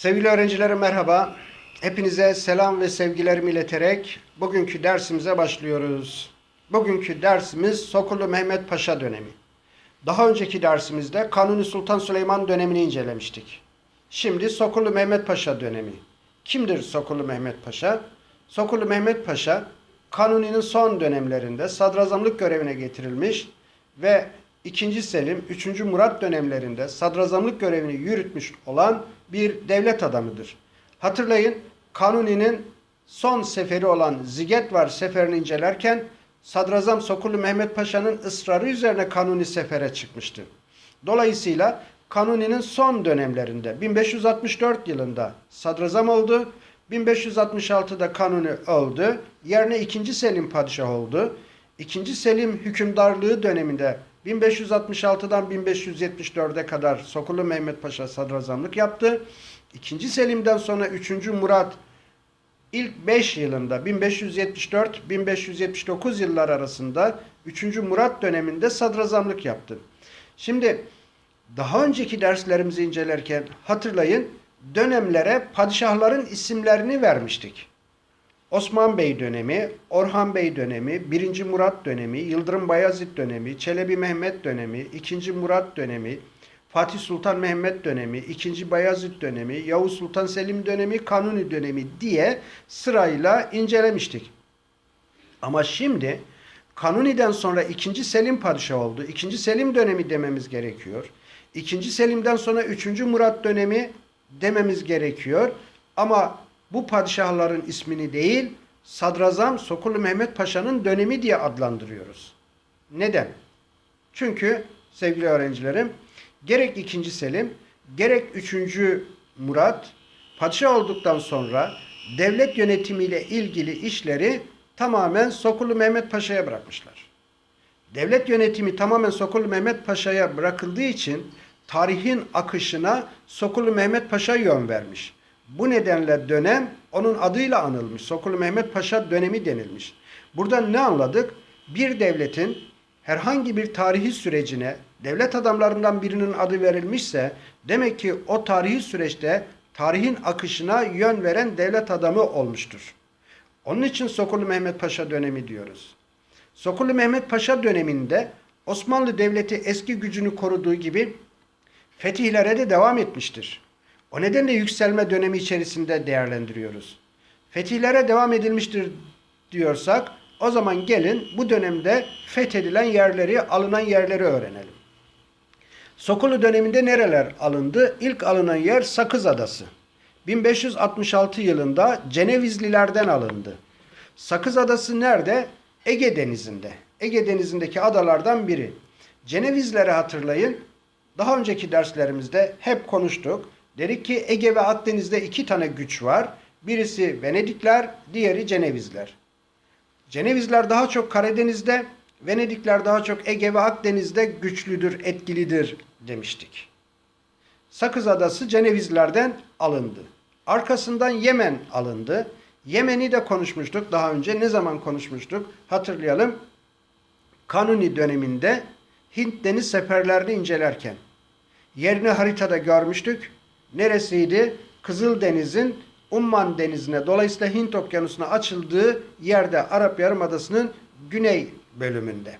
Sevgili öğrencilerim merhaba. Hepinize selam ve sevgilerimi ileterek bugünkü dersimize başlıyoruz. Bugünkü dersimiz Sokulu Mehmet Paşa dönemi. Daha önceki dersimizde Kanuni Sultan Süleyman dönemini incelemiştik. Şimdi Sokulu Mehmet Paşa dönemi. Kimdir Sokulu Mehmet Paşa? Sokulu Mehmet Paşa Kanuni'nin son dönemlerinde sadrazamlık görevine getirilmiş ve 2. Selim, 3. Murat dönemlerinde sadrazamlık görevini yürütmüş olan bir devlet adamıdır. Hatırlayın Kanuni'nin son seferi olan Zigetvar seferini incelerken Sadrazam Sokulu Mehmet Paşa'nın ısrarı üzerine Kanuni sefere çıkmıştı. Dolayısıyla Kanuni'nin son dönemlerinde 1564 yılında sadrazam oldu. 1566'da Kanuni öldü. Yerine 2. Selim padişah oldu. 2. Selim hükümdarlığı döneminde 1566'dan 1574'e kadar Sokulu Mehmet Paşa sadrazamlık yaptı. 2. Selim'den sonra 3. Murat ilk 5 yılında 1574-1579 yıllar arasında 3. Murat döneminde sadrazamlık yaptı. Şimdi daha önceki derslerimizi incelerken hatırlayın dönemlere padişahların isimlerini vermiştik. Osman Bey dönemi, Orhan Bey dönemi, 1. Murat dönemi, Yıldırım Bayezid dönemi, Çelebi Mehmet dönemi, 2. Murat dönemi, Fatih Sultan Mehmet dönemi, 2. Bayezid dönemi, Yavuz Sultan Selim dönemi, Kanuni dönemi diye sırayla incelemiştik. Ama şimdi Kanuni'den sonra 2. Selim padişah oldu. 2. Selim dönemi dememiz gerekiyor. 2. Selim'den sonra 3. Murat dönemi dememiz gerekiyor. Ama bu padişahların ismini değil, Sadrazam Sokulu Mehmet Paşa'nın dönemi diye adlandırıyoruz. Neden? Çünkü sevgili öğrencilerim, gerek 2. Selim, gerek 3. Murat padişah olduktan sonra devlet yönetimiyle ilgili işleri tamamen Sokulu Mehmet Paşa'ya bırakmışlar. Devlet yönetimi tamamen Sokulu Mehmet Paşa'ya bırakıldığı için tarihin akışına Sokulu Mehmet Paşa yön vermiş. Bu nedenle dönem onun adıyla anılmış. Sokulu Mehmet Paşa dönemi denilmiş. Buradan ne anladık? Bir devletin herhangi bir tarihi sürecine devlet adamlarından birinin adı verilmişse demek ki o tarihi süreçte tarihin akışına yön veren devlet adamı olmuştur. Onun için Sokulu Mehmet Paşa dönemi diyoruz. Sokulu Mehmet Paşa döneminde Osmanlı Devleti eski gücünü koruduğu gibi fetihlere de devam etmiştir. O nedenle yükselme dönemi içerisinde değerlendiriyoruz. Fetihlere devam edilmiştir diyorsak o zaman gelin bu dönemde fethedilen yerleri, alınan yerleri öğrenelim. Sokulu döneminde nereler alındı? İlk alınan yer Sakız Adası. 1566 yılında Cenevizlilerden alındı. Sakız Adası nerede? Ege Denizi'nde. Ege Denizi'ndeki adalardan biri. Cenevizleri hatırlayın. Daha önceki derslerimizde hep konuştuk. Dedik ki Ege ve Akdeniz'de iki tane güç var. Birisi Venedikler, diğeri Cenevizler. Cenevizler daha çok Karadeniz'de, Venedikler daha çok Ege ve Akdeniz'de güçlüdür, etkilidir demiştik. Sakız Adası Cenevizlerden alındı. Arkasından Yemen alındı. Yemen'i de konuşmuştuk daha önce. Ne zaman konuşmuştuk? Hatırlayalım. Kanuni döneminde Hint deniz seferlerini incelerken yerini haritada görmüştük. Neresiydi? Kızıldeniz'in Umman Denizi'ne dolayısıyla Hint Okyanusu'na açıldığı yerde Arap Yarımadası'nın güney bölümünde.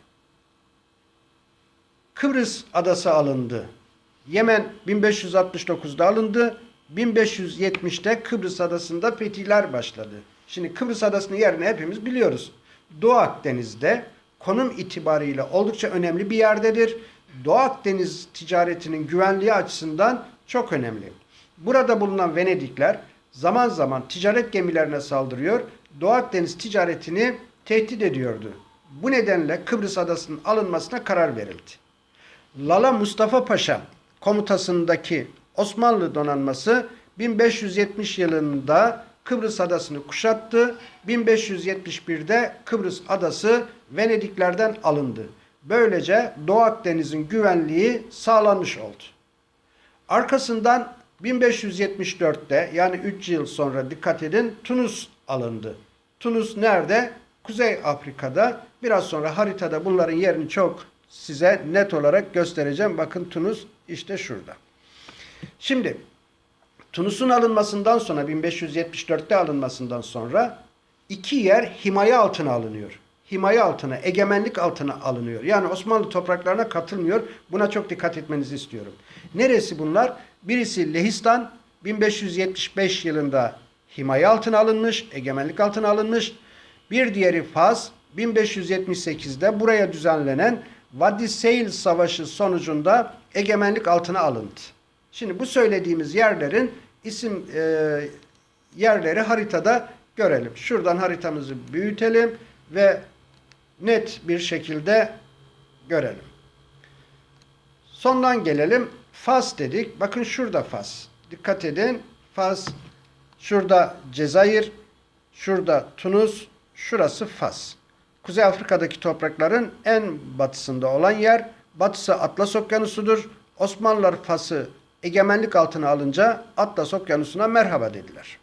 Kıbrıs adası alındı. Yemen 1569'da alındı. 1570'te Kıbrıs adasında fetihler başladı. Şimdi Kıbrıs adasının yerini hepimiz biliyoruz. Doğu Akdeniz'de konum itibariyle oldukça önemli bir yerdedir. Doğu Akdeniz ticaretinin güvenliği açısından çok önemli. Burada bulunan Venedikler zaman zaman ticaret gemilerine saldırıyor. Doğu Akdeniz ticaretini tehdit ediyordu. Bu nedenle Kıbrıs adasının alınmasına karar verildi. Lala Mustafa Paşa komutasındaki Osmanlı donanması 1570 yılında Kıbrıs adasını kuşattı. 1571'de Kıbrıs adası Venediklerden alındı. Böylece Doğu Akdeniz'in güvenliği sağlanmış oldu. Arkasından 1574'te yani 3 yıl sonra dikkat edin Tunus alındı. Tunus nerede? Kuzey Afrika'da. Biraz sonra haritada bunların yerini çok size net olarak göstereceğim. Bakın Tunus işte şurada. Şimdi Tunus'un alınmasından sonra 1574'te alınmasından sonra iki yer himaye altına alınıyor. Himaye altına, egemenlik altına alınıyor. Yani Osmanlı topraklarına katılmıyor. Buna çok dikkat etmenizi istiyorum. Neresi bunlar? Birisi Lehistan 1575 yılında himaye altına alınmış, egemenlik altına alınmış. Bir diğeri Faz 1578'de buraya düzenlenen Vadi Seyil Savaşı sonucunda egemenlik altına alındı. Şimdi bu söylediğimiz yerlerin isim e, yerleri haritada görelim. Şuradan haritamızı büyütelim ve net bir şekilde görelim. Sondan gelelim. Fas dedik. Bakın şurada Fas. Dikkat edin. Fas şurada Cezayir, şurada Tunus, şurası Fas. Kuzey Afrika'daki toprakların en batısında olan yer. Batısı Atlas Okyanusu'dur. Osmanlılar Fas'ı egemenlik altına alınca Atlas Okyanusu'na merhaba dediler.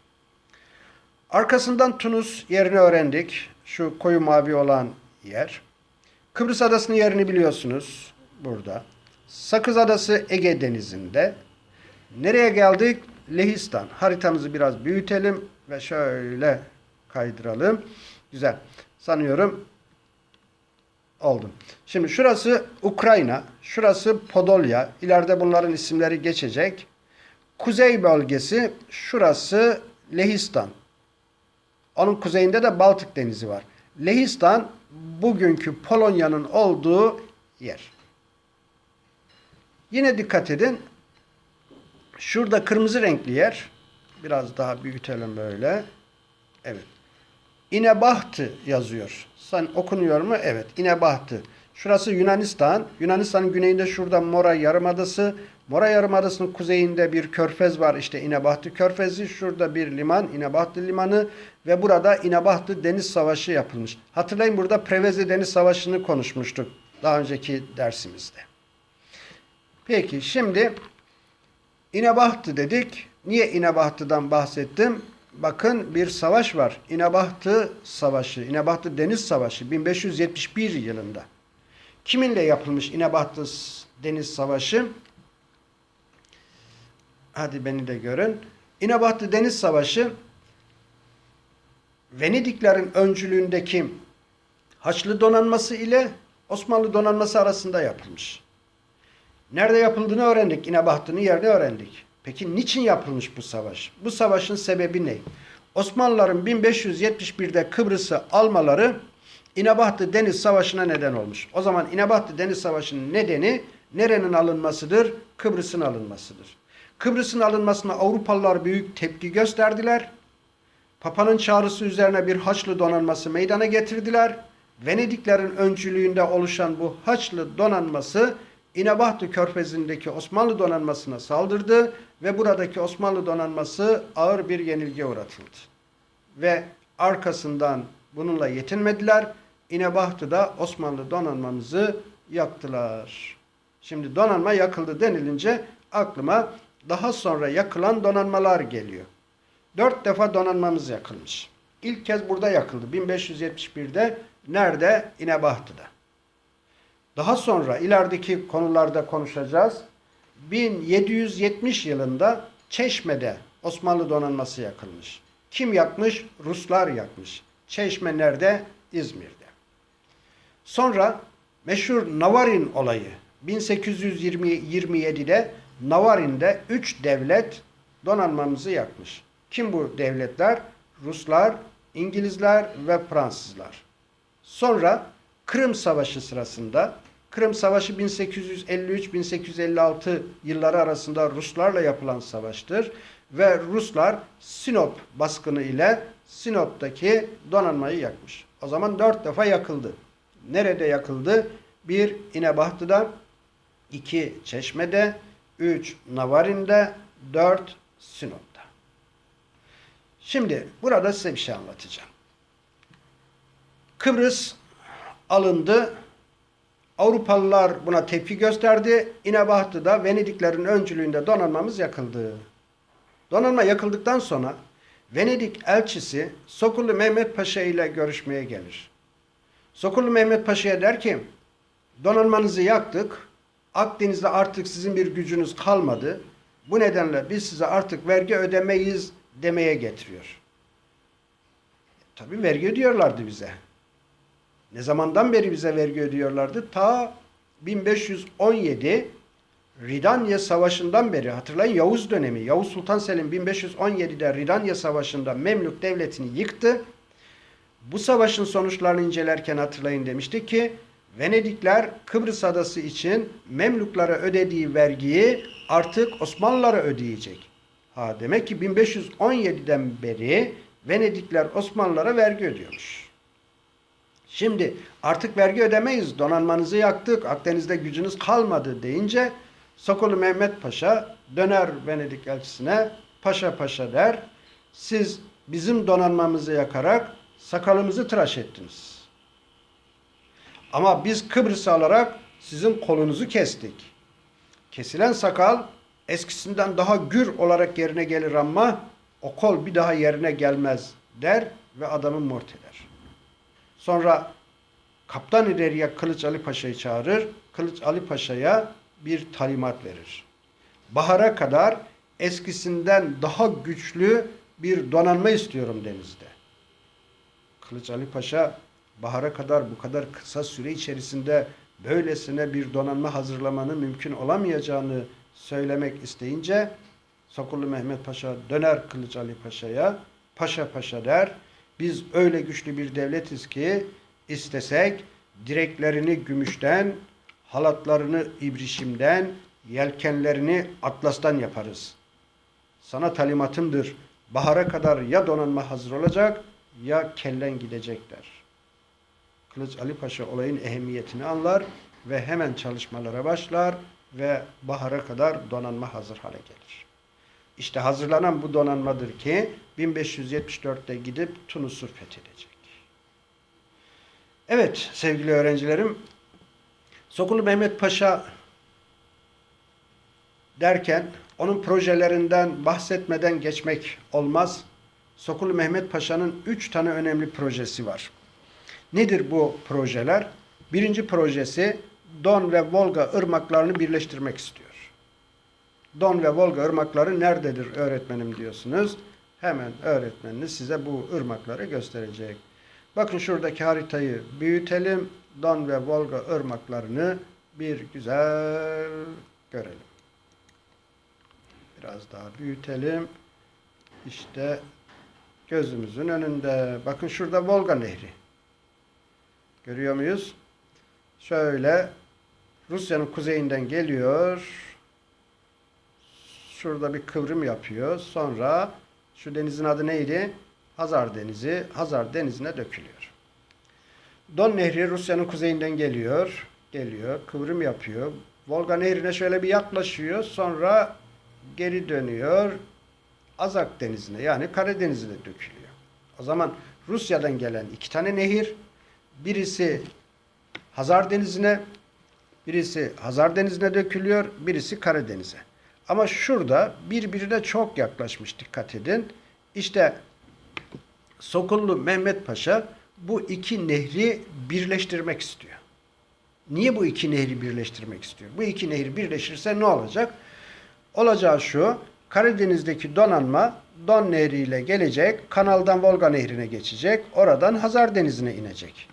Arkasından Tunus yerini öğrendik. Şu koyu mavi olan yer. Kıbrıs Adası'nın yerini biliyorsunuz burada. Sakız Adası Ege Denizi'nde. Nereye geldik? Lehistan. Haritamızı biraz büyütelim ve şöyle kaydıralım. Güzel. Sanıyorum oldu. Şimdi şurası Ukrayna, şurası Podolya. İleride bunların isimleri geçecek. Kuzey bölgesi şurası Lehistan. Onun kuzeyinde de Baltık Denizi var. Lehistan bugünkü Polonya'nın olduğu yer. Yine dikkat edin. Şurada kırmızı renkli yer. Biraz daha büyütelim böyle. Evet. İnebahtı yazıyor. Sen okunuyor mu? Evet. İnebahtı. Şurası Yunanistan. Yunanistan'ın güneyinde şurada Mora Yarımadası. Mora Yarımadası'nın kuzeyinde bir körfez var. İşte İnebahtı Körfezi. Şurada bir liman. İnebahtı Limanı. Ve burada İnebahtı Deniz Savaşı yapılmış. Hatırlayın burada Prevezi Deniz Savaşı'nı konuşmuştuk. Daha önceki dersimizde. Peki şimdi İnebahtı dedik. Niye İnebahtı'dan bahsettim? Bakın bir savaş var. İnebahtı Savaşı, İnebahtı Deniz Savaşı 1571 yılında. Kiminle yapılmış İnebahtı Deniz Savaşı? Hadi beni de görün. İnebahtı Deniz Savaşı Venediklerin öncülüğündeki Haçlı donanması ile Osmanlı donanması arasında yapılmış. Nerede yapıldığını öğrendik. İnebahtı'nın yerini öğrendik. Peki niçin yapılmış bu savaş? Bu savaşın sebebi ne? Osmanlıların 1571'de Kıbrıs'ı almaları İnebahtı Deniz Savaşı'na neden olmuş. O zaman İnebahtı Deniz Savaşı'nın nedeni nerenin alınmasıdır? Kıbrıs'ın alınmasıdır. Kıbrıs'ın alınmasına Avrupalılar büyük tepki gösterdiler. Papa'nın çağrısı üzerine bir Haçlı donanması meydana getirdiler. Venediklerin öncülüğünde oluşan bu Haçlı donanması İnebahtı Körfezi'ndeki Osmanlı donanmasına saldırdı ve buradaki Osmanlı donanması ağır bir yenilgiye uğratıldı. Ve arkasından bununla yetinmediler. İnebahtı'da Osmanlı donanmamızı yaktılar. Şimdi donanma yakıldı denilince aklıma daha sonra yakılan donanmalar geliyor. Dört defa donanmamız yakılmış. İlk kez burada yakıldı. 1571'de nerede? İnebahtı'da. Daha sonra ilerideki konularda konuşacağız. 1770 yılında Çeşme'de Osmanlı donanması yakılmış. Kim yakmış? Ruslar yakmış. Çeşme nerede? İzmir'de. Sonra meşhur Navarin olayı 1827'de Navarin'de 3 devlet donanmamızı yakmış. Kim bu devletler? Ruslar, İngilizler ve Fransızlar. Sonra Kırım Savaşı sırasında Kırım Savaşı 1853-1856 yılları arasında Ruslarla yapılan savaştır ve Ruslar Sinop baskını ile Sinop'taki donanmayı yakmış. O zaman dört defa yakıldı. Nerede yakıldı? Bir İnebahtı'da, iki Çeşme'de, üç Navarin'de, dört Sinop'ta. Şimdi burada size bir şey anlatacağım. Kıbrıs alındı. Avrupalılar buna tepki gösterdi. İnebahtı'da Venediklerin öncülüğünde donanmamız yakıldı. Donanma yakıldıktan sonra Venedik elçisi Sokullu Mehmet Paşa ile görüşmeye gelir. Sokullu Mehmet Paşa'ya der ki donanmanızı yaktık. Akdeniz'de artık sizin bir gücünüz kalmadı. Bu nedenle biz size artık vergi ödemeyiz demeye getiriyor. Tabii vergi ödüyorlardı bize. Ne zamandan beri bize vergi ödüyorlardı? Ta 1517 Ridanya Savaşı'ndan beri hatırlayın Yavuz dönemi. Yavuz Sultan Selim 1517'de Ridanya Savaşı'nda Memlük devletini yıktı. Bu savaşın sonuçlarını incelerken hatırlayın demiştik ki Venedikler Kıbrıs adası için Memluklara ödediği vergiyi artık Osmanlılara ödeyecek. Ha demek ki 1517'den beri Venedikler Osmanlılara vergi ödüyormuş. Şimdi artık vergi ödemeyiz. Donanmanızı yaktık. Akdeniz'de gücünüz kalmadı deyince Sokolu Mehmet Paşa döner Venedik elçisine paşa paşa der. Siz bizim donanmamızı yakarak sakalımızı tıraş ettiniz. Ama biz Kıbrıs'ı alarak sizin kolunuzu kestik. Kesilen sakal eskisinden daha gür olarak yerine gelir ama o kol bir daha yerine gelmez der ve adamı mort eder. Sonra kaptan ileriye Kılıç Ali Paşa'yı çağırır. Kılıç Ali Paşa'ya bir talimat verir. Bahara kadar eskisinden daha güçlü bir donanma istiyorum denizde. Kılıç Ali Paşa bahara kadar bu kadar kısa süre içerisinde böylesine bir donanma hazırlamanın mümkün olamayacağını söylemek isteyince Sokullu Mehmet Paşa döner Kılıç Ali Paşa'ya paşa paşa der. Biz öyle güçlü bir devletiz ki istesek direklerini gümüşten, halatlarını ibrişimden, yelkenlerini atlastan yaparız. Sana talimatımdır. Bahara kadar ya donanma hazır olacak ya kellen gidecek der. Kılıç Ali Paşa olayın ehemmiyetini anlar ve hemen çalışmalara başlar ve bahara kadar donanma hazır hale gelir. İşte hazırlanan bu donanmadır ki 1574'te gidip Tunus'u fethedecek. Evet sevgili öğrencilerim, Sokulu Mehmet Paşa derken onun projelerinden bahsetmeden geçmek olmaz. Sokulu Mehmet Paşa'nın üç tane önemli projesi var. Nedir bu projeler? Birinci projesi Don ve Volga ırmaklarını birleştirmek istiyor. Don ve Volga ırmakları nerededir öğretmenim diyorsunuz. Hemen öğretmeniniz size bu ırmakları gösterecek. Bakın şuradaki haritayı büyütelim. Don ve Volga ırmaklarını bir güzel görelim. Biraz daha büyütelim. İşte gözümüzün önünde. Bakın şurada Volga Nehri. Görüyor muyuz? Şöyle Rusya'nın kuzeyinden geliyor. Şurada bir kıvrım yapıyor. Sonra şu denizin adı neydi? Hazar Denizi. Hazar Denizi'ne dökülüyor. Don Nehri Rusya'nın kuzeyinden geliyor. Geliyor. Kıvrım yapıyor. Volga Nehri'ne şöyle bir yaklaşıyor. Sonra geri dönüyor. Azak Denizi'ne yani Karadeniz'e dökülüyor. O zaman Rusya'dan gelen iki tane nehir. Birisi Hazar Denizi'ne, birisi Hazar Denizi'ne dökülüyor, birisi Karadeniz'e. Ama şurada birbirine çok yaklaşmış dikkat edin. İşte Sokullu Mehmet Paşa bu iki nehri birleştirmek istiyor. Niye bu iki nehri birleştirmek istiyor? Bu iki nehir birleşirse ne olacak? Olacağı şu, Karadeniz'deki donanma Don Nehri ile gelecek, kanaldan Volga Nehri'ne geçecek, oradan Hazar Denizi'ne inecek.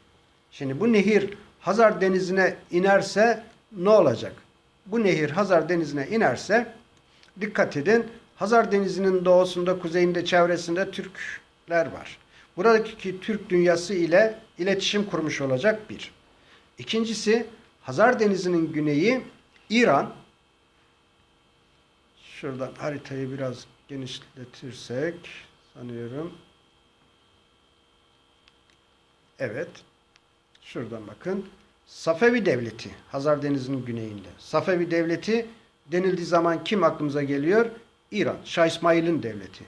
Şimdi bu nehir Hazar Denizi'ne inerse ne olacak? Bu nehir Hazar Denizi'ne inerse dikkat edin Hazar Denizi'nin doğusunda, kuzeyinde, çevresinde Türkler var. Buradaki Türk dünyası ile iletişim kurmuş olacak bir. İkincisi Hazar Denizi'nin güneyi İran. Şuradan haritayı biraz genişletirsek sanıyorum. Evet. Şuradan bakın. Safevi Devleti, Hazar Denizi'nin güneyinde. Safevi Devleti denildiği zaman kim aklımıza geliyor? İran, Şah İsmail'in devleti.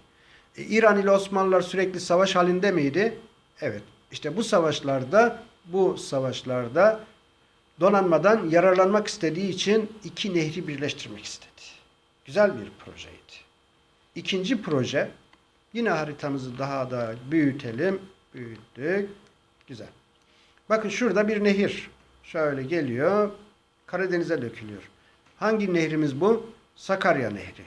E, İran ile Osmanlılar sürekli savaş halinde miydi? Evet. İşte bu savaşlarda, bu savaşlarda donanmadan yararlanmak istediği için iki nehri birleştirmek istedi. Güzel bir projeydi. İkinci proje, yine haritamızı daha da büyütelim. Büyüttük. Güzel. Bakın şurada bir nehir. Şöyle geliyor. Karadeniz'e dökülüyor. Hangi nehrimiz bu? Sakarya Nehri.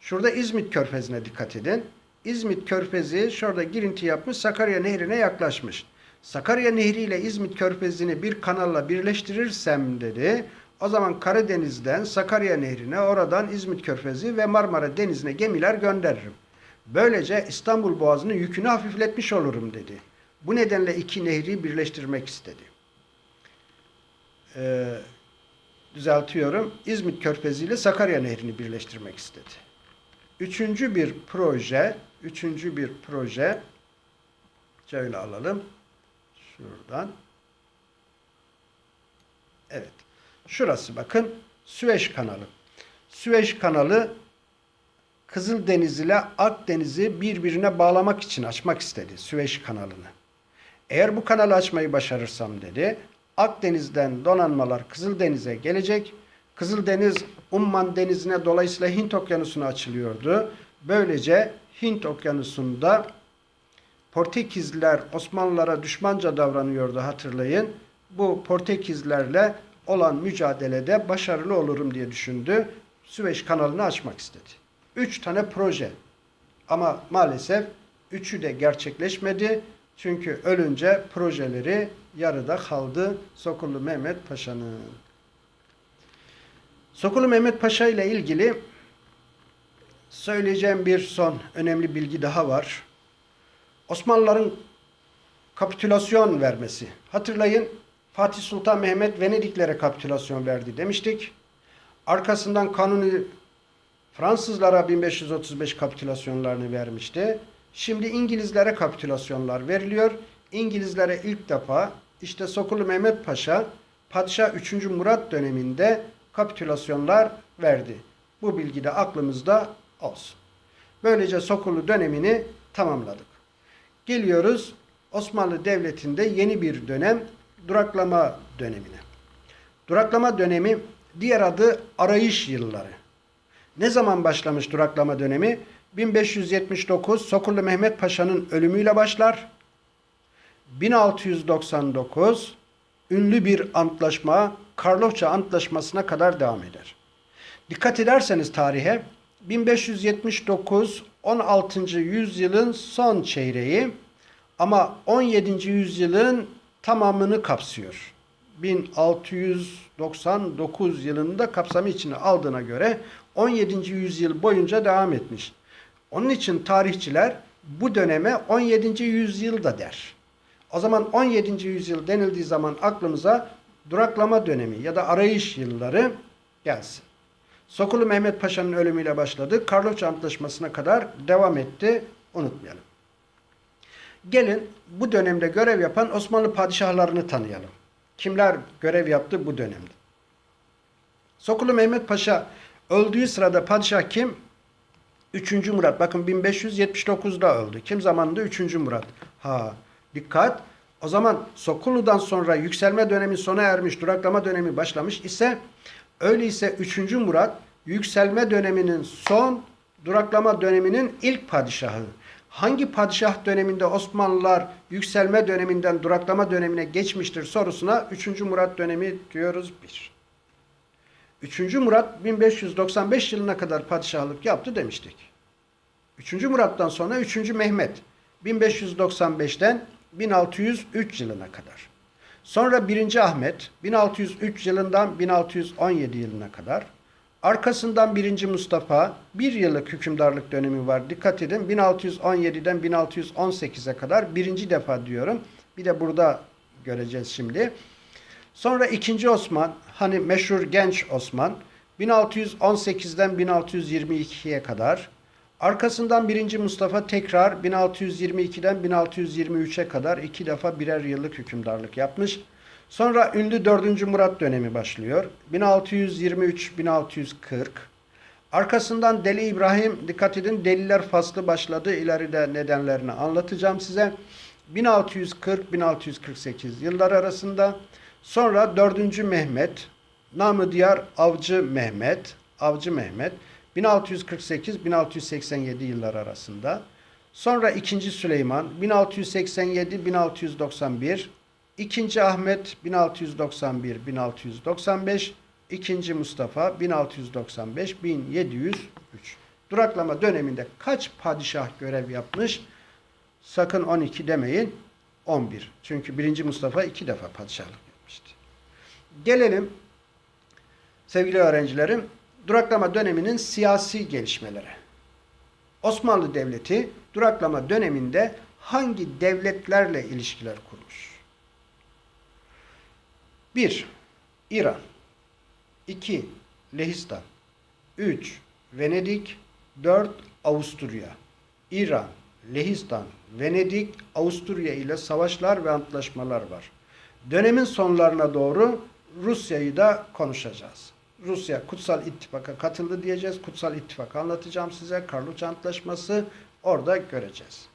Şurada İzmit Körfezi'ne dikkat edin. İzmit Körfezi şurada girinti yapmış Sakarya Nehri'ne yaklaşmış. Sakarya Nehri ile İzmit Körfezi'ni bir kanalla birleştirirsem dedi. O zaman Karadeniz'den Sakarya Nehri'ne, oradan İzmit Körfezi ve Marmara Denizi'ne gemiler gönderirim. Böylece İstanbul Boğazı'nın yükünü hafifletmiş olurum dedi. Bu nedenle iki nehri birleştirmek istedi. Ee, düzeltiyorum. İzmit Körfezi ile Sakarya Nehri'ni birleştirmek istedi. Üçüncü bir proje, üçüncü bir proje, şöyle alalım. Şuradan. Evet. Şurası bakın. Süveyş kanalı. Süveyş kanalı Kızıldeniz ile Akdeniz'i birbirine bağlamak için açmak istedi Süveyş kanalını. Eğer bu kanalı açmayı başarırsam dedi, Akdeniz'den donanmalar Kızıldeniz'e gelecek. Kızıldeniz Umman Denizi'ne dolayısıyla Hint Okyanusu'na açılıyordu. Böylece Hint Okyanusu'nda Portekizliler Osmanlılara düşmanca davranıyordu hatırlayın. Bu Portekizlerle olan mücadelede başarılı olurum diye düşündü. Süveyş kanalını açmak istedi. Üç tane proje. Ama maalesef üçü de gerçekleşmedi. Çünkü ölünce projeleri yarıda kaldı Sokullu Mehmet Paşa'nın. Sokullu Mehmet Paşa ile ilgili söyleyeceğim bir son önemli bilgi daha var. Osmanlıların kapitülasyon vermesi. Hatırlayın Fatih Sultan Mehmet Venediklere kapitülasyon verdi demiştik. Arkasından Kanuni Fransızlara 1535 kapitülasyonlarını vermişti. Şimdi İngilizlere kapitülasyonlar veriliyor. İngilizlere ilk defa işte Sokullu Mehmet Paşa Padişah 3. Murat döneminde kapitülasyonlar verdi. Bu bilgi de aklımızda olsun. Böylece Sokullu dönemini tamamladık. Geliyoruz Osmanlı Devleti'nde yeni bir dönem duraklama dönemine. Duraklama dönemi diğer adı arayış yılları. Ne zaman başlamış duraklama dönemi? 1579 Sokullu Mehmet Paşa'nın ölümüyle başlar. 1699 ünlü bir antlaşma Karlofça Antlaşması'na kadar devam eder. Dikkat ederseniz tarihe 1579 16. yüzyılın son çeyreği ama 17. yüzyılın tamamını kapsıyor. 1699 yılında kapsamı içine aldığına göre 17. yüzyıl boyunca devam etmiş. Onun için tarihçiler bu döneme 17. yüzyıl da der. O zaman 17. yüzyıl denildiği zaman aklımıza duraklama dönemi ya da arayış yılları gelsin. Sokulu Mehmet Paşa'nın ölümüyle başladı. Karlofça Antlaşması'na kadar devam etti. Unutmayalım. Gelin bu dönemde görev yapan Osmanlı padişahlarını tanıyalım. Kimler görev yaptı bu dönemde? Sokulu Mehmet Paşa öldüğü sırada padişah kim? 3. Murat. Bakın 1579'da öldü. Kim zamanında 3. Murat? Ha dikkat. O zaman Sokulu'dan sonra yükselme dönemi sona ermiş, duraklama dönemi başlamış ise öyleyse 3. Murat yükselme döneminin son, duraklama döneminin ilk padişahı. Hangi padişah döneminde Osmanlılar yükselme döneminden duraklama dönemine geçmiştir sorusuna 3. Murat dönemi diyoruz bir. 3. Murat 1595 yılına kadar padişahlık yaptı demiştik. 3. Murat'tan sonra 3. Mehmet 1595'ten 1603 yılına kadar. Sonra 1. Ahmet 1603 yılından 1617 yılına kadar. Arkasından 1. Mustafa bir yıllık hükümdarlık dönemi var. Dikkat edin 1617'den 1618'e kadar birinci defa diyorum. Bir de burada göreceğiz şimdi. Sonra 2. Osman hani meşhur genç Osman 1618'den 1622'ye kadar. Arkasından 1. Mustafa tekrar 1622'den 1623'e kadar iki defa birer yıllık hükümdarlık yapmış. Sonra ünlü 4. Murat dönemi başlıyor. 1623-1640. Arkasından Deli İbrahim, dikkat edin deliler faslı başladı. İleride nedenlerini anlatacağım size. 1640-1648 yıllar arasında. Sonra 4. Mehmet, namı diğer Avcı Mehmet, Avcı Mehmet 1648-1687 yıllar arasında. Sonra 2. Süleyman 1687-1691, 2. Ahmet 1691-1695, 2. Mustafa 1695-1703. duraklama döneminde kaç padişah görev yapmış? Sakın 12 demeyin. 11. Çünkü 1. Mustafa iki defa padişahlık. Gelelim sevgili öğrencilerim duraklama döneminin siyasi gelişmelere. Osmanlı Devleti duraklama döneminde hangi devletlerle ilişkiler kurmuş? 1. İran 2. Lehistan 3. Venedik 4. Avusturya İran, Lehistan, Venedik, Avusturya ile savaşlar ve antlaşmalar var. Dönemin sonlarına doğru Rusya'yı da konuşacağız. Rusya Kutsal İttifak'a katıldı diyeceğiz. Kutsal İttifak anlatacağım size. Karluç Antlaşması orada göreceğiz.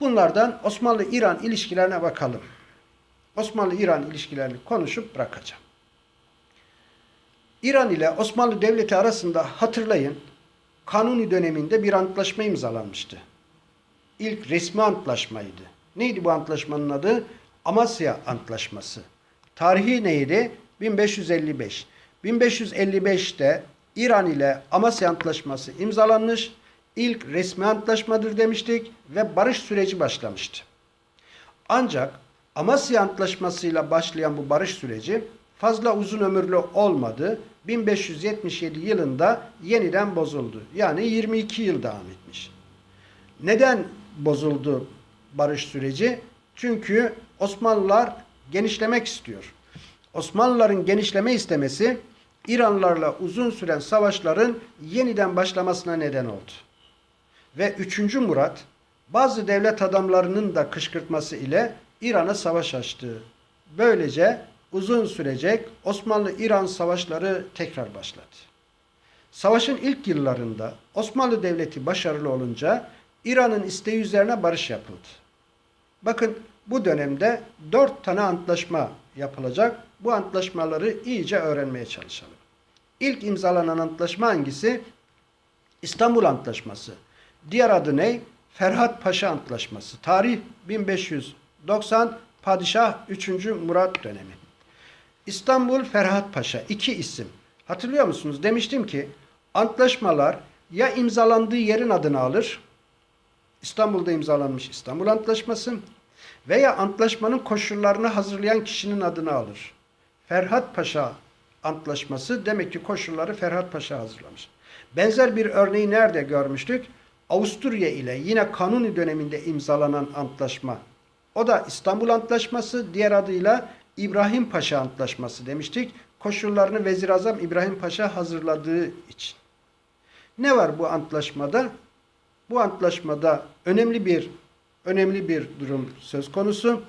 Bunlardan Osmanlı-İran ilişkilerine bakalım. Osmanlı-İran ilişkilerini konuşup bırakacağım. İran ile Osmanlı Devleti arasında hatırlayın Kanuni döneminde bir antlaşma imzalanmıştı. İlk resmi antlaşmaydı. Neydi bu antlaşmanın adı? Amasya Antlaşması. Tarihi neydi? 1555. 1555'te İran ile Amasya Antlaşması imzalanmış. İlk resmi antlaşmadır demiştik ve barış süreci başlamıştı. Ancak Amasya Antlaşması'yla başlayan bu barış süreci fazla uzun ömürlü olmadı. 1577 yılında yeniden bozuldu. Yani 22 yıl devam etmiş. Neden bozuldu barış süreci? Çünkü Osmanlılar genişlemek istiyor. Osmanlıların genişleme istemesi İranlarla uzun süren savaşların yeniden başlamasına neden oldu. Ve 3. Murat bazı devlet adamlarının da kışkırtması ile İran'a savaş açtı. Böylece uzun sürecek Osmanlı-İran savaşları tekrar başladı. Savaşın ilk yıllarında Osmanlı Devleti başarılı olunca İran'ın isteği üzerine barış yapıldı. Bakın bu dönemde dört tane antlaşma yapılacak. Bu antlaşmaları iyice öğrenmeye çalışalım. İlk imzalanan antlaşma hangisi? İstanbul Antlaşması. Diğer adı ne? Ferhat Paşa Antlaşması. Tarih 1590 Padişah 3. Murat dönemi. İstanbul Ferhat Paşa iki isim. Hatırlıyor musunuz? Demiştim ki antlaşmalar ya imzalandığı yerin adını alır. İstanbul'da imzalanmış İstanbul Antlaşması veya antlaşmanın koşullarını hazırlayan kişinin adını alır. Ferhat Paşa Antlaşması demek ki koşulları Ferhat Paşa hazırlamış. Benzer bir örneği nerede görmüştük? Avusturya ile yine Kanuni döneminde imzalanan antlaşma. O da İstanbul Antlaşması, diğer adıyla İbrahim Paşa Antlaşması demiştik. Koşullarını Vezir Azam İbrahim Paşa hazırladığı için. Ne var bu antlaşmada? Bu antlaşmada önemli bir önemli bir durum söz konusu.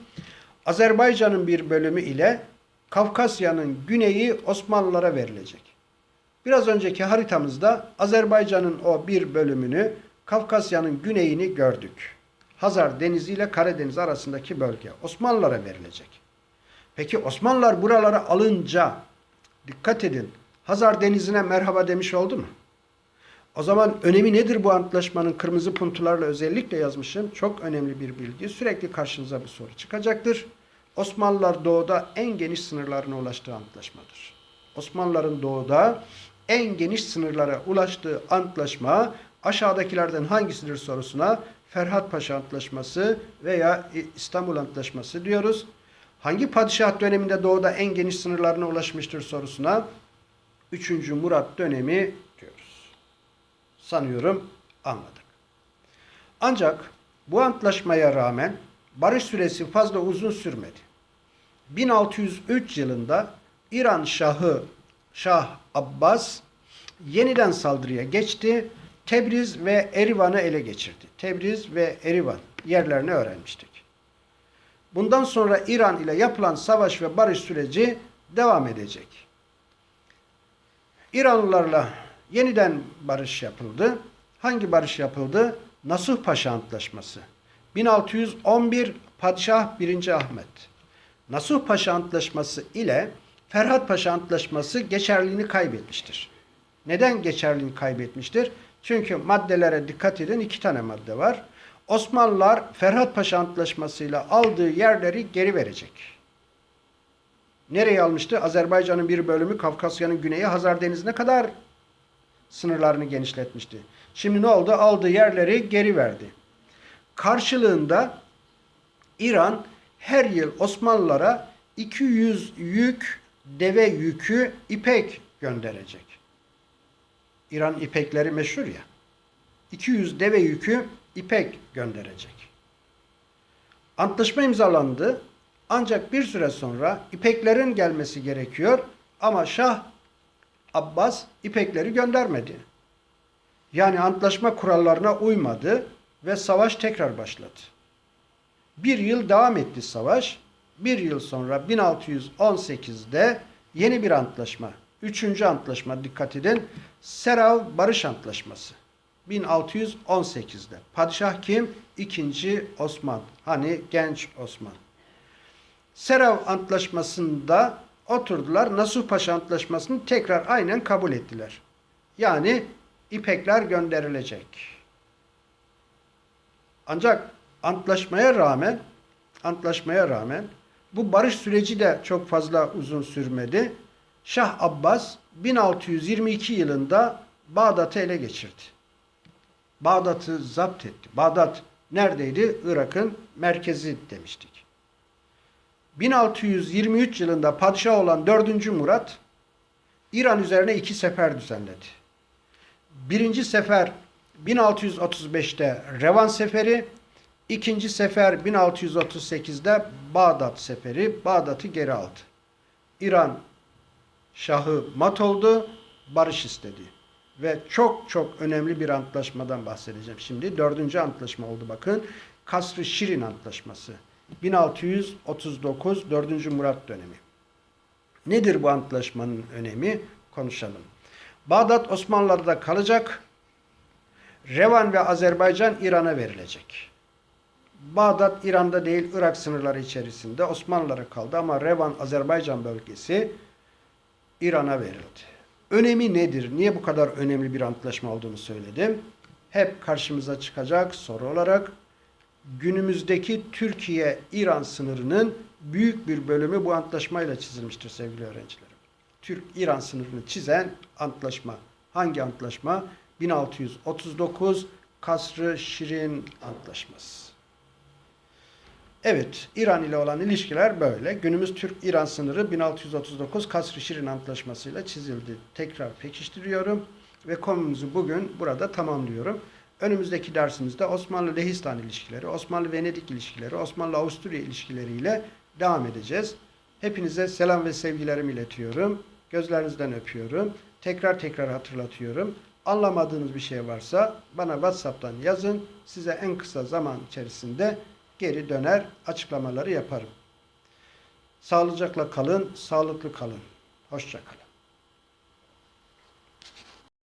Azerbaycan'ın bir bölümü ile Kafkasya'nın güneyi Osmanlılara verilecek. Biraz önceki haritamızda Azerbaycan'ın o bir bölümünü, Kafkasya'nın güneyini gördük. Hazar Denizi ile Karadeniz arasındaki bölge Osmanlılara verilecek. Peki Osmanlılar buraları alınca dikkat edin Hazar Denizi'ne merhaba demiş oldu mu? O zaman önemi nedir bu antlaşmanın kırmızı puntularla özellikle yazmışım. Çok önemli bir bilgi. Sürekli karşınıza bir soru çıkacaktır. Osmanlılar doğuda en geniş sınırlarına ulaştığı antlaşmadır. Osmanlıların doğuda en geniş sınırlara ulaştığı antlaşma aşağıdakilerden hangisidir sorusuna Ferhat Paşa Antlaşması veya İstanbul Antlaşması diyoruz. Hangi padişah döneminde doğuda en geniş sınırlarına ulaşmıştır sorusuna 3. Murat dönemi. Sanıyorum anladık. Ancak bu antlaşmaya rağmen barış süresi fazla uzun sürmedi. 1603 yılında İran Şahı Şah Abbas yeniden saldırıya geçti. Tebriz ve Erivan'ı ele geçirdi. Tebriz ve Erivan yerlerini öğrenmiştik. Bundan sonra İran ile yapılan savaş ve barış süreci devam edecek. İranlılarla yeniden barış yapıldı. Hangi barış yapıldı? Nasuh Paşa Antlaşması. 1611 Padişah 1. Ahmet. Nasuh Paşa Antlaşması ile Ferhat Paşa Antlaşması geçerliliğini kaybetmiştir. Neden geçerliliğini kaybetmiştir? Çünkü maddelere dikkat edin iki tane madde var. Osmanlılar Ferhat Paşa Antlaşması'yla aldığı yerleri geri verecek. Nereye almıştı? Azerbaycan'ın bir bölümü Kafkasya'nın güneyi Hazar Denizi'ne kadar sınırlarını genişletmişti. Şimdi ne oldu? Aldığı yerleri geri verdi. Karşılığında İran her yıl Osmanlılara 200 yük deve yükü ipek gönderecek. İran ipekleri meşhur ya. 200 deve yükü ipek gönderecek. Antlaşma imzalandı. Ancak bir süre sonra ipeklerin gelmesi gerekiyor ama Şah Abbas ipekleri göndermedi. Yani antlaşma kurallarına uymadı ve savaş tekrar başladı. Bir yıl devam etti savaş. Bir yıl sonra 1618'de yeni bir antlaşma, üçüncü antlaşma dikkat edin. Serav Barış Antlaşması. 1618'de. Padişah kim? İkinci Osman. Hani genç Osman. Serav Antlaşması'nda oturdular. Nasuh Paşa Antlaşması'nı tekrar aynen kabul ettiler. Yani ipekler gönderilecek. Ancak antlaşmaya rağmen antlaşmaya rağmen bu barış süreci de çok fazla uzun sürmedi. Şah Abbas 1622 yılında Bağdat'ı ele geçirdi. Bağdat'ı zapt etti. Bağdat neredeydi? Irak'ın merkezi demiştik. 1623 yılında padişah olan 4. Murat İran üzerine iki sefer düzenledi. Birinci sefer 1635'te Revan Seferi, ikinci sefer 1638'de Bağdat Seferi, Bağdat'ı geri aldı. İran Şahı mat oldu, barış istedi. Ve çok çok önemli bir antlaşmadan bahsedeceğim. Şimdi dördüncü antlaşma oldu bakın. Kasr-ı Şirin Antlaşması. 1639 4. Murat dönemi. Nedir bu antlaşmanın önemi? Konuşalım. Bağdat Osmanlılar'da kalacak. Revan ve Azerbaycan İran'a verilecek. Bağdat İran'da değil Irak sınırları içerisinde Osmanlılara kaldı ama Revan Azerbaycan bölgesi İran'a verildi. Önemi nedir? Niye bu kadar önemli bir antlaşma olduğunu söyledim. Hep karşımıza çıkacak soru olarak günümüzdeki Türkiye-İran sınırının büyük bir bölümü bu antlaşmayla çizilmiştir sevgili öğrencilerim. Türk-İran sınırını çizen antlaşma. Hangi antlaşma? 1639 Kasr-ı Şirin Antlaşması. Evet, İran ile olan ilişkiler böyle. Günümüz Türk-İran sınırı 1639 Kasr-ı Şirin Antlaşması ile çizildi. Tekrar pekiştiriyorum ve konumuzu bugün burada tamamlıyorum. Önümüzdeki dersimizde Osmanlı-Lehistan ilişkileri, Osmanlı-Venedik ilişkileri, Osmanlı-Avusturya ilişkileriyle devam edeceğiz. Hepinize selam ve sevgilerimi iletiyorum. Gözlerinizden öpüyorum. Tekrar tekrar hatırlatıyorum. Anlamadığınız bir şey varsa bana WhatsApp'tan yazın. Size en kısa zaman içerisinde geri döner açıklamaları yaparım. Sağlıcakla kalın, sağlıklı kalın. Hoşça kalın.